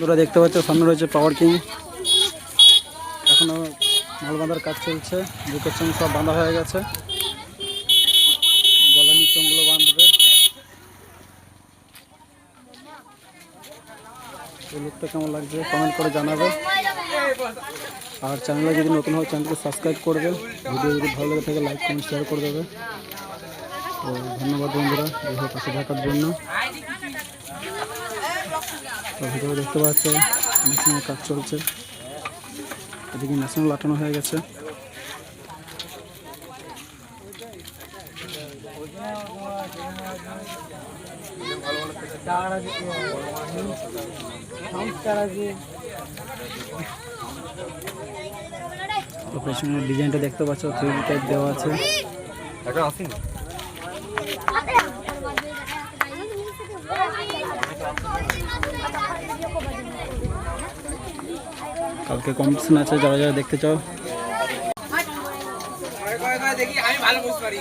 তোমরা দেখতে পাচ্ছ, সামনে রয়েছে পাওয়ার কিং এখনও মাল বাঁধার কাজ চলছে, বুকের সঙ্গে সব বাঁধা হয়ে গেছে। গলা নিচংগুলো বাঁধবে। লুকটা কেমন লাগছে কমেন্ট করে জানাবে। আর চ্যানেলে যদি নতুন হয় চ্যানেলকে সাবস্ক্রাইব করবে। ভিডিও যদি ভালো লাগে থাকে লাইক কমেন্ট শেয়ার করে দেবে। তো ধন্যবাদ বন্ধুরা পাশে থাকার জন্য। ভিতরে দেখতে পাচ্ছ মেশিনের কাজ চলছে। এদিকে মেশিন লাটানো হয়ে গেছে। পেছনের ডিজাইনটা দেখতে পাচ্ছ থ্রি টাইপ দেওয়া আছে। কালকে কম্পিটিশন আছে যারা যারা দেখতে চাও দেখি আমি ভালো বুঝতে পারি